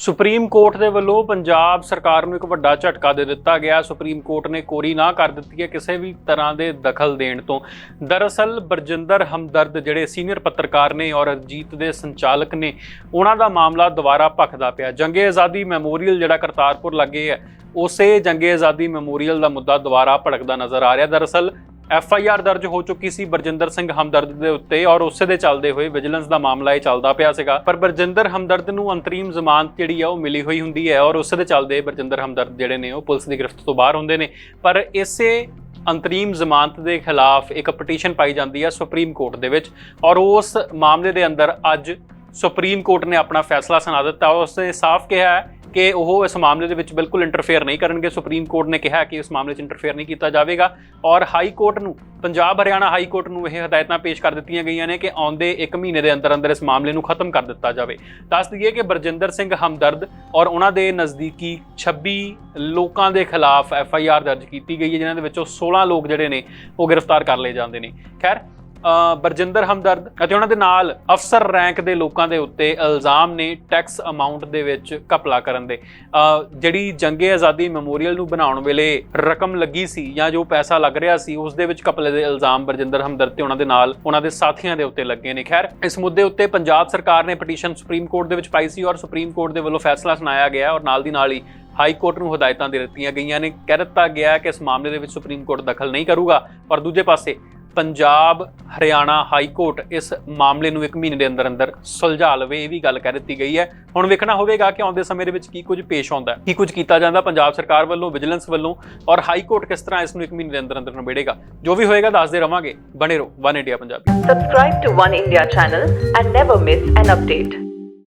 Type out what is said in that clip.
Supreme court ਦੇ ਵੱਲੋਂ ਪੰਜਾਬ ਸਰਕਾਰ ਨੂੰ ਇੱਕ ਵੱਡਾ ਝਟਕਾ ਦੇ ਦਿੱਤਾ ਗਿਆ। ਸੁਪਰੀਮ ਕੋਰਟ ਨੇ ਕੋਰੀ ਨਾ ਕਰ ਦਿੱਤੀ ਹੈ ਕਿਸੇ ਵੀ ਤਰ੍ਹਾਂ ਦੇ ਦਖਲ ਦੇਣ ਤੋਂ। ਦਰਅਸਲ ਬਰਜਿੰਦਰ ਹਮਦਰਦ ਜਿਹੜੇ ਸੀਨੀਅਰ ਪੱਤਰਕਾਰ ਨੇ ਔਰ ਅਰਜੀਤ ਦੇ ਸੰਚਾਲਕ ਨੇ, ਉਹਨਾਂ ਦਾ ਮਾਮਲਾ ਦੁਬਾਰਾ ਭਖਦਾ ਪਿਆ। ਜੰਗੇ ਆਜ਼ਾਦੀ ਮੈਮੋਰੀਅਲ ਜਿਹੜਾ ਕਰਤਾਰਪੁਰ ਲੱਗੇ ਹੈ, ਉਸੇ ਜੰਗੇ ਆਜ਼ਾਦੀ ਮੈਮੋਰੀਅਲ ਦਾ ਮੁੱਦਾ ਦੁਬਾਰਾ ਭੜਕਦਾ ਨਜ਼ਰ ਆ ਰਿਹਾ। ਦਰਅਸਲ ਐਫ ਆਈ ਆਰ ਦਰਜ ਹੋ ਚੁੱਕੀ ਸੀ ਬਰਜਿੰਦਰ ਸਿੰਘ ਹਮਦਰਦ ਦੇ ਉੱਤੇ ਔਰ ਉਸੇ ਦੇ ਚੱਲਦੇ ਹੋਏ ਵਿਜੀਲੈਂਸ ਦਾ ਮਾਮਲਾ ਇਹ ਚੱਲਦਾ ਪਿਆ ਸੀਗਾ। ਪਰ ਬਰਜਿੰਦਰ ਹਮਦਰਦ ਨੂੰ ਅੰਤਰੀਮ ਜ਼ਮਾਨਤ ਜਿਹੜੀ ਆ ਉਹ ਮਿਲੀ ਹੋਈ ਹੁੰਦੀ ਹੈ ਔਰ ਉਸੇ ਦੇ ਚੱਲਦੇ ਬਰਜਿੰਦਰ ਹਮਦਰਦ ਜਿਹੜੇ ਨੇ ਉਹ ਪੁਲਿਸ ਦੀ ਗ੍ਰਿਫਤ ਤੋਂ ਬਾਹਰ ਹੁੰਦੇ ਨੇ। ਪਰ ਇਸੇ ਅੰਤਰੀਮ ਜ਼ਮਾਨਤ ਦੇ ਖਿਲਾਫ ਇੱਕ ਪਟੀਸ਼ਨ ਪਾਈ ਜਾਂਦੀ ਹੈ ਸੁਪਰੀਮ ਕੋਰਟ ਦੇ ਵਿੱਚ ਔਰ ਉਸ ਮਾਮਲੇ ਦੇ ਅੰਦਰ ਅੱਜ ਸੁਪਰੀਮ ਕੋਰਟ ਨੇ ਆਪਣਾ ਫੈਸਲਾ ਸੁਣਾ ਦਿੱਤਾ। ਉਸ ਸਾਫ਼ ਕਿਹਾ ਹੈ ਕਿ ਉਹ ਇਸ ਮਾਮਲੇ ਦੇ ਵਿੱਚ ਬਿਲਕੁਲ ਇੰਟਰਫੇਅਰ ਨਹੀਂ ਕਰਨਗੇ। ਸੁਪਰੀਮ ਕੋਰਟ ਨੇ ਕਿਹਾ ਕਿ ਇਸ ਮਾਮਲੇ 'ਚ ਇੰਟਰਫੇਅਰ ਨਹੀਂ ਕੀਤਾ ਜਾਵੇਗਾ ਔਰ ਹਾਈ ਕੋਰਟ ਨੂੰ, ਪੰਜਾਬ ਹਰਿਆਣਾ ਹਾਈ ਕੋਰਟ ਨੂੰ ਇਹ ਹਦਾਇਤਾਂ ਪੇਸ਼ ਕਰ ਦਿੱਤੀਆਂ ਗਈਆਂ ਨੇ ਕਿ ਆਉਂਦੇ 1 ਮਹੀਨੇ ਦੇ ਅੰਦਰ ਅੰਦਰ ਇਸ ਮਾਮਲੇ ਨੂੰ ਖਤਮ ਕਰ ਦਿੱਤਾ ਜਾਵੇ। ਦੱਸ ਦਈਏ ਕਿ ਬਰਜਿੰਦਰ ਸਿੰਘ ਹਮਦਰਦ ਔਰ ਉਹਨਾਂ ਦੇ ਨਜ਼ਦੀਕੀ 26 ਲੋਕਾਂ ਦੇ ਖਿਲਾਫ ਐਫ ਆਈ ਆਰ ਦਰਜ ਕੀਤੀ ਗਈ ਹੈ, ਜਿਨ੍ਹਾਂ ਦੇ ਵਿੱਚੋਂ 16 ਲੋਕ ਜਿਹੜੇ ਨੇ ਉਹ ਗ੍ਰਿਫਤਾਰ ਕਰ ਲਏ ਜਾਂਦੇ ਨੇ। ਖੈਰ ਬਰਜਿੰਦਰ ਹਮਦਰਦ ਅਤੇ ਉਹਨਾਂ ਦੇ ਨਾਲ ਅਫਸਰ ਰੈਂਕ ਦੇ ਲੋਕਾਂ ਦੇ ਉੱਤੇ ਇਲਜ਼ਾਮ ਨੇ ਟੈਕਸ ਅਮਾਉਂਟ ਦੇ ਵਿੱਚ ਘਪਲਾ ਕਰਨ ਦੇ। ਜਿਹੜੀ ਜੰਗੇ ਆਜ਼ਾਦੀ ਮੈਮੋਰੀਅਲ ਨੂੰ ਬਣਾਉਣ ਵੇਲੇ ਰਕਮ ਲੱਗੀ ਸੀ ਜਾਂ ਜੋ ਪੈਸਾ ਲੱਗ ਰਿਹਾ ਸੀ, ਉਸ ਦੇ ਵਿੱਚ ਘਪਲੇ ਦੇ ਇਲਜ਼ਾਮ ਬਰਜਿੰਦਰ ਹਮਦਰਦ ਤੇ ਉਹਨਾਂ ਦੇ ਨਾਲ ਉਹਨਾਂ ਦੇ ਸਾਥੀਆਂ ਦੇ ਉੱਤੇ ਲੱਗੇ ਨੇ। ਖੈਰ, ਇਸ ਮੁੱਦੇ ਉੱਤੇ ਪੰਜਾਬ ਸਰਕਾਰ ਨੇ ਪਟੀਸ਼ਨ ਸੁਪਰੀਮ ਕੋਰਟ ਦੇ ਵਿੱਚ ਪਾਈ ਸੀ ਔਰ ਸੁਪਰੀਮ ਕੋਰਟ ਦੇ ਵੱਲੋਂ ਫੈਸਲਾ ਸੁਣਾਇਆ ਗਿਆ ਔਰ ਨਾਲ ਦੀ ਨਾਲ ਹੀ ਹਾਈ ਕੋਰਟ ਨੂੰ ਹਦਾਇਤਾਂ ਦੇ ਦਿੱਤੀਆਂ ਗਈਆਂ ਨੇ। ਕਹਿ ਦਿੱਤਾ ਗਿਆ ਕਿ ਇਸ ਮਾਮਲੇ ਦੇ ਵਿੱਚ ਸੁਪਰੀਮ ਕੋਰਟ ਦਖਲ ਨਹੀਂ ਕਰੂਗਾ, ਪਰ ਦੂਜੇ ਪਾਸੇ ਪੰਜਾਬ ਹਰਿਆਣਾ ਹਾਈ ਕੋਰਟ ਇਸ ਮਾਮਲੇ ਨੂੰ ਇੱਕ ਮਹੀਨੇ ਦੇ ਅੰਦਰ ਅੰਦਰ ਸੁਲਝਾ ਲਵੇ ਇਹ ਵੀ ਗੱਲ ਕਹਿ ਦਿੱਤੀ ਗਈ ਹੈ। ਹੁਣ ਵੇਖਣਾ ਹੋਵੇਗਾ ਕਿ ਆਉਂਦੇ ਸਮੇਂ ਦੇ ਵਿੱਚ ਕੀ ਕੁਝ ਪੇਸ਼ ਆਉਂਦਾ ਹੈ, ਕੀ ਕੁਝ ਕੀਤਾ ਜਾਂਦਾ ਪੰਜਾਬ ਸਰਕਾਰ ਵੱਲੋਂ, ਵਿਜੀਲੈਂਸ ਵੱਲੋਂ ਔਰ ਹਾਈ ਕੋਰਟ ਕਿਸ ਤਰ੍ਹਾਂ ਇਸ ਨੂੰ ਇੱਕ ਮਹੀਨੇ ਦੇ ਅੰਦਰ ਅੰਦਰ ਨਿਬੇੜੇਗਾ। ਜੋ ਵੀ ਹੋਏਗਾ ਦੱਸਦੇ ਰਵਾਂਗੇ। ਬਣੇ ਰਹੋ, one India Punjabi. Subscribe to One India channel and never miss an update.